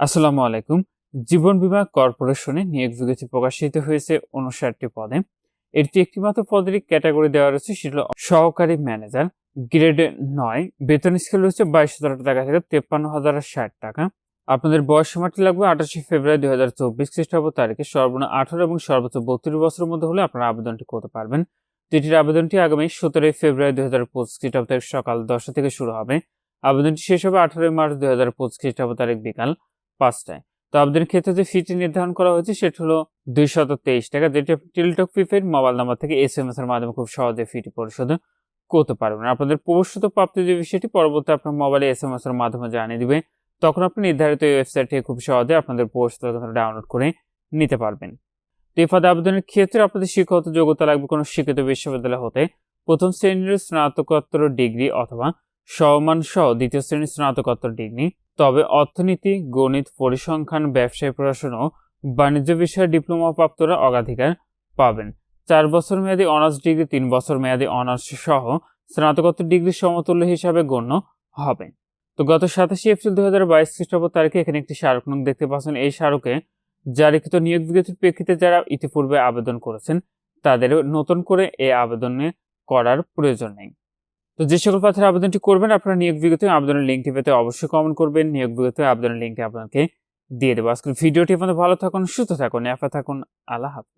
আসসালামু আলাইকুম। জীবন বীমা কর্পোরেশনে নিয়োগ বিজ্ঞপ্তি প্রকাশিত হয়েছে উনষাটটি পদে। এটি একটিমাত্র পদের ক্যাটাগরি দেওয়া রয়েছে, সেটা সহকারী ম্যানেজার, গ্রেড নয়, বেতন স্কেল রয়েছে বাইশ হাজার টাকা থেকে তেপ্পান্ন হাজার ষাট টাকা। আপনাদের বয়স সীমাটি লাগবে আঠাশে ফেব্রুয়ারি দুই হাজার চব্বিশ খ্রিস্টাব্দ তারিখে। সর্বনিম্ন আঠারো এবং সর্বোচ্চ বত্রিশ বছরের মধ্যে হলে আপনারা আবেদনটি করতে পারবেন। এটির আবেদনটি আগামী সতেরোই ফেব্রুয়ারি দুই হাজার পঁচিশ খ্রিস্টাব্দ সকাল দশটা থেকে শুরু হবে। আবেদনটি শেষ হবে আঠারোই মার্চ দুই হাজার পঁচিশ খ্রিস্টাব্দ তারিখ বিকাল। পাঁচটায়। তো আপনাদের ক্ষেত্রে যে ফিটি নির্ধারণ করা হয়েছে, সেটা হলো দুইশত তেইশ টাকা, যেটি টেলিটক প্রিপেড মোবাইল নাম্বার থেকে এস এম এস এর মাধ্যমে খুব সহজে ফিটি পরিশোধ করতে পারবেন। আপনাদের প্রবেশিত প্রাপ্তির যে বিষয়টি, পরবর্তী আপনার মোবাইলে এস এম এস এর মাধ্যমে জানিয়ে দিবে, তখন আপনি নির্ধারিত এই ওয়েবসাইট থেকে খুব সহজে আপনাদের প্রবেশিত ডাউনলোড করে নিতে পারবেন। পদে আবেদনের ক্ষেত্রে আপনাদের শিক্ষাগত যোগ্যতা লাগবে কোনো শিক্ষিত বিশ্ববিদ্যালয় হতে প্রথম শ্রেণির স্নাতকোত্তর ডিগ্রি অথবা সমমান সহ দ্বিতীয় শ্রেণির স্নাতকোত্তর ডিগ্রি। তবে অর্থনীতি, গণিত, পরিসংখ্যান, ব্যবসায় প্রশাসন ও বাণিজ্য বিষয়ে ডিপ্লোমা প্রাপ্তরা অগ্রাধিকার পাবেন। চার বছর মেয়াদী অনার্স ডিগ্রি, তিন বছর মেয়াদী অনার্স সহ স্নাতকোত্তর ডিগ্রি সমতুল্য হিসাবে গণ্য হবে। তো গত সাতাশে এপ্রিল দু হাজার বাইশ খ্রিস্টাব্দ তারিখে এখানে একটি স্মারক নং দেখতে পাচ্ছেন। এই স্মারকে জারিকৃত নিয়োগ বিজ্ঞপ্তির প্রেক্ষিতে যারা ইতিপূর্বে আবেদন করেছেন তাদের নতুন করে এই আবেদনে করার প্রয়োজন নেই। তো যে সকল প্রার্থীরা আবেদনটি করবেন, আপনারা নিয়োগ বিগত আবেদনের লিঙ্কটি পেতে অবশ্যই কমেন্ট করবেন। নিয়োগ বিগত আবেদনের লিঙ্কটি আপনাকে দিয়ে দেবো। আজকের ভিডিওটি আপনাদের ভালো থাকুন, সুস্থ থাকুন এফা থাকুন। আল্লাহ হাফিজ।